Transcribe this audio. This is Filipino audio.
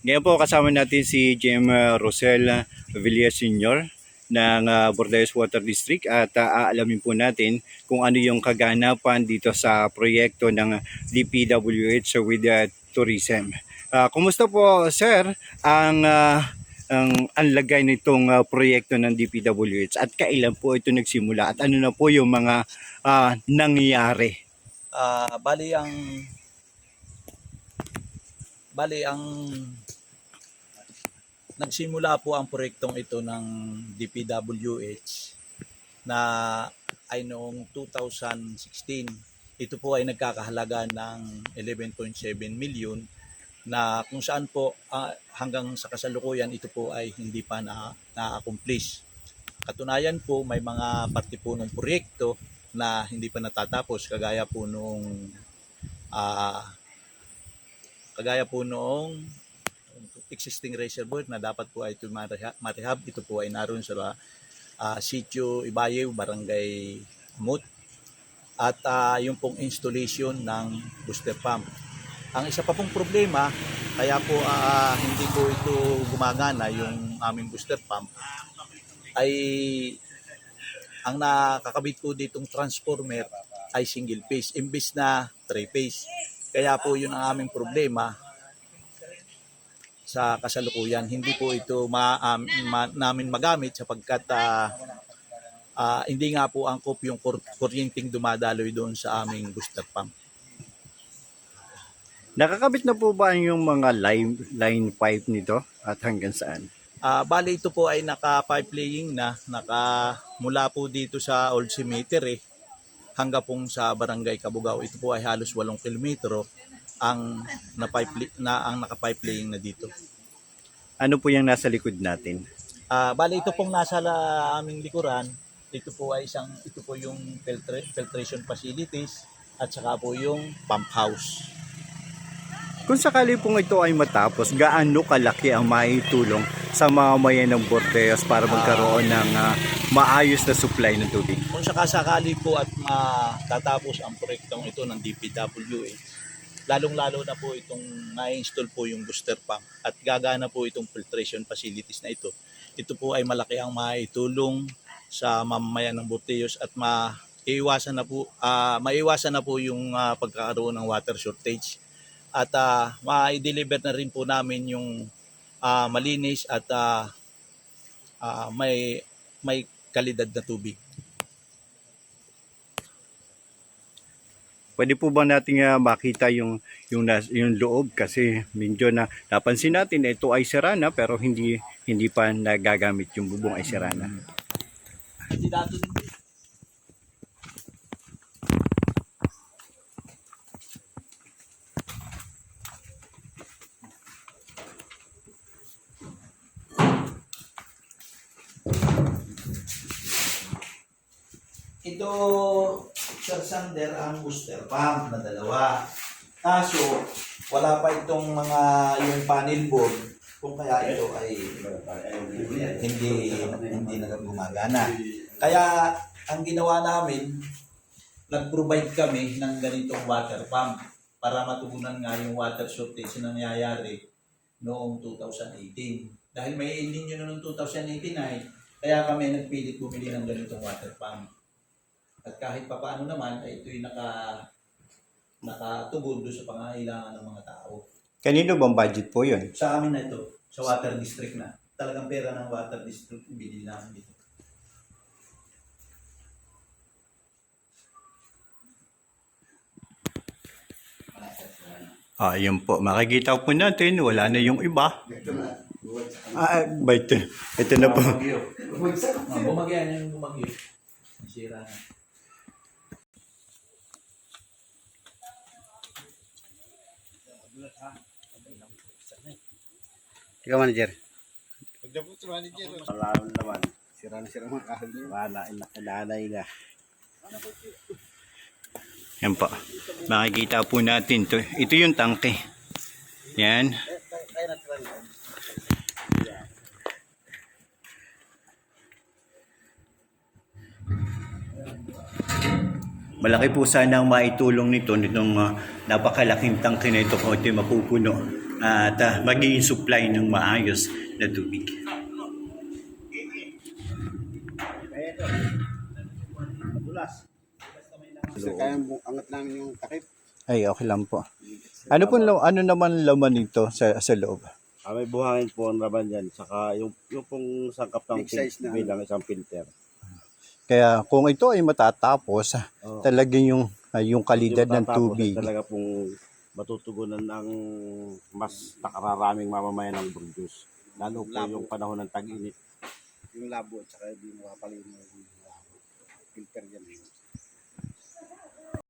Ngayon po kasama natin si Jem uh, Rosel Villas Sr. ng uh, Bordeaux Water District at uh, aalamin po natin kung ano yung kaganapan dito sa proyekto ng DPWH with uh, tourism. Uh, kumusta po sir ang uh, ang anlagay nitong uh, proyekto ng DPWH at kailan po ito nagsimula at ano na po yung mga uh, nangyayari? Ah, bali ang bali ang nagsimula po ang proyektong ito ng DPWH na ay noong 2016. Ito po ay nagkakahalaga ng 11.7 million na kung saan po ah, hanggang sa kasalukuyan ito po ay hindi pa na na-accomplish. Katunayan po may mga parte po ng proyekto na hindi pa natatapos kagaya po nung ah kagaya po noong existing reservoir na dapat po ay marehab, ito po ay naroon sa ah, sitio Ibayew, Barangay Amut at ah, yung pong installation ng booster pump. Ang isa pa pong problema, kaya po ah, hindi po ito gumagana yung aming booster pump ay ang nakakabit po ditong transformer ay single phase imbis na three phase. Kaya po yun ang aming problema sa kasalukuyan. Hindi po ito ma, um, ma- namin magamit sapagkat ah, ah, hindi nga po angkop yung kur- kuryenteng dumadaloy doon sa aming booster pump. Nakakabit na po ba yung mga line, line pipe nito at hanggang saan? Ah, bali ito po ay naka-pipe laying na, naka mula po dito sa Old Cemetery hanggang pong sa Barangay Kabugao. Ito po ay halos 8 kilometro ang na pipe na ang naka-pipe laying na dito. Ano po yung nasa likod natin? Ah, bali ito pong nasa la, aming likuran. Ito po ay isang ito po yung filtra- filtration facilities at saka po yung pump house. Kung sakali pong ito ay matapos, gaano kalaki ang maitulong sa mamamayan ng Bordeos para magkaroon ng ah, maayos na supply ng tubig? Kung sakasakali po at matatapos ang proyektong ito ng DPWH, lalong-lalo na po itong na-install po yung booster pump at gagana po itong filtration facilities na ito. Ito po ay malaki ang maitulong sa mamamayan ng Bordeos at maiiwasan na po ah, maiiwasan na po yung ah, pagkakaroon ng water shortage at uh, ma-deliver na rin po namin yung ah, malinis at ah, ah, may may kalidad na tubig. Pwede po ba natin ah, makita yung, yung, yung loob kasi medyo na napansin natin na ito ay serana pero hindi hindi pa nagagamit yung bubong ay serana. Kandidato din Ito, Sir Sander, ang booster pump na dalawa. Kaso, wala pa itong mga yung panel board kung kaya ito ay hindi hindi na gumagana. Kaya ang ginawa namin, nag-provide kami ng ganitong water pump para matugunan nga yung water shortage na nangyayari noong 2018. Dahil may El Nino noong 2018 ay kaya kami nagpilit bumili ng ganitong water pump. At kahit papaano naman ay ito'y naka nakatugon doon sa pangangailangan ng mga tao. Kanino bang budget po yun? Sa amin na ito, sa water district na. Talagang pera ng water district binili namin dito. Ah, yun po. Makikita po natin, wala na yung iba. Ah, ba ito? Ito na po. Ah, bumagyo yan yung bumagyo. Nasira na. Ikaw manager. Pagdabot sa manager. Lalo naman. Sira na sira mga kahoy niya. Wala, inakananay na. Yan po. Makikita po natin to. Ito yung tangke. Yan. Malaki po sana ang maitulong nito nitong ah, napakalaking tangke na ito kung ito mapupuno at ah, magiging supply ng maayos na tubig. Kasi kaya mo angat namin yung takip. Ay, okay lang po. Ano po ano naman laman nito sa sa loob? Ah, may buhangin po ang laban yan. Saka yung, yung pong sangkap ng Big size na ano. bilang isang filter. Kaya kung ito ay matatapos, Oo. talagang yung ah, yung kalidad ng tubig. Talaga pong matutugunan ng mas nakararaming mamamayan ng Burgos. Lalo po yung panahon ng tag-init. Yung labo at saka hindi mo yung labo. Filter yan.